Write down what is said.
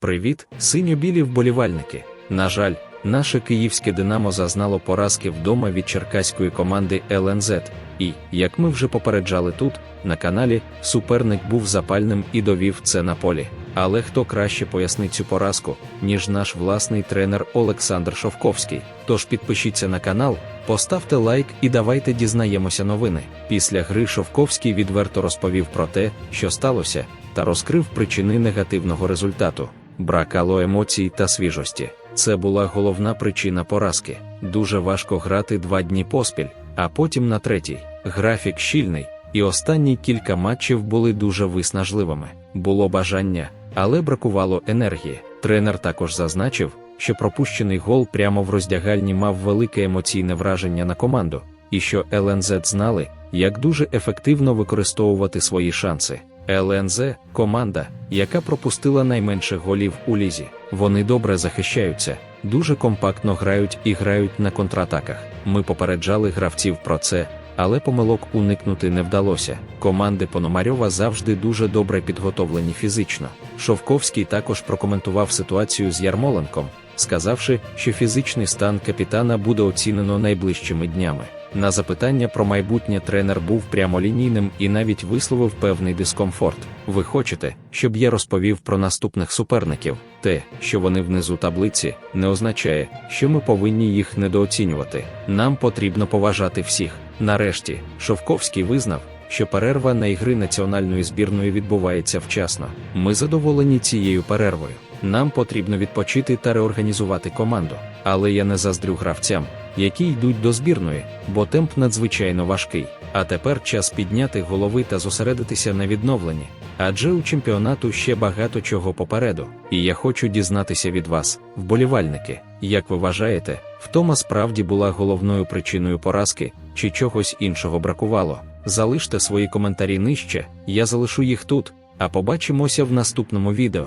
Привіт, синьо-білі вболівальники. На жаль, наше київське Динамо зазнало поразки вдома від черкаської команди ЛНЗ. І, як ми вже попереджали тут, на каналі, суперник був запальним і довів це на полі. Але хто краще пояснить цю поразку, ніж наш власний тренер Олександр Шовковський? Тож підпишіться на канал, поставте лайк і давайте дізнаємося новини. Після гри Шовковський відверто розповів про те, що сталося, та розкрив причини негативного результату. Бракало емоцій та свіжості. Це була головна причина поразки. Дуже важко грати два дні поспіль, а потім на третій. Графік щільний, і останні кілька матчів були дуже виснажливими. Було бажання, але бракувало енергії. Тренер також зазначив, що пропущений гол прямо в роздягальні мав велике емоційне враження на команду, і що ЛНЗ знали, як дуже ефективно використовувати свої шанси. ЛНЗ команда, яка пропустила найменше голів у лізі. Вони добре захищаються, дуже компактно грають і грають на контратаках. Ми попереджали гравців про це, але помилок уникнути не вдалося. Команди Пономарьова завжди дуже добре підготовлені фізично. Шовковський також прокоментував ситуацію з Ярмоленком, сказавши, що фізичний стан капітана буде оцінено найближчими днями. На запитання про майбутнє тренер був прямолінійним і навіть висловив певний дискомфорт. Ви хочете, щоб я розповів про наступних суперників? Те, що вони внизу таблиці, не означає, що ми повинні їх недооцінювати. Нам потрібно поважати всіх. Нарешті, Шовковський визнав, що перерва на ігри національної збірної відбувається вчасно. Ми задоволені цією перервою. Нам потрібно відпочити та реорганізувати команду. Але я не заздрю гравцям, які йдуть до збірної, бо темп надзвичайно важкий. А тепер час підняти голови та зосередитися на відновленні. Адже у чемпіонату ще багато чого попереду. І я хочу дізнатися від вас, вболівальники, як ви вважаєте, втома справді була головною причиною поразки, чи чогось іншого бракувало? Залиште свої коментарі нижче, я залишу їх тут, а побачимося в наступному відео.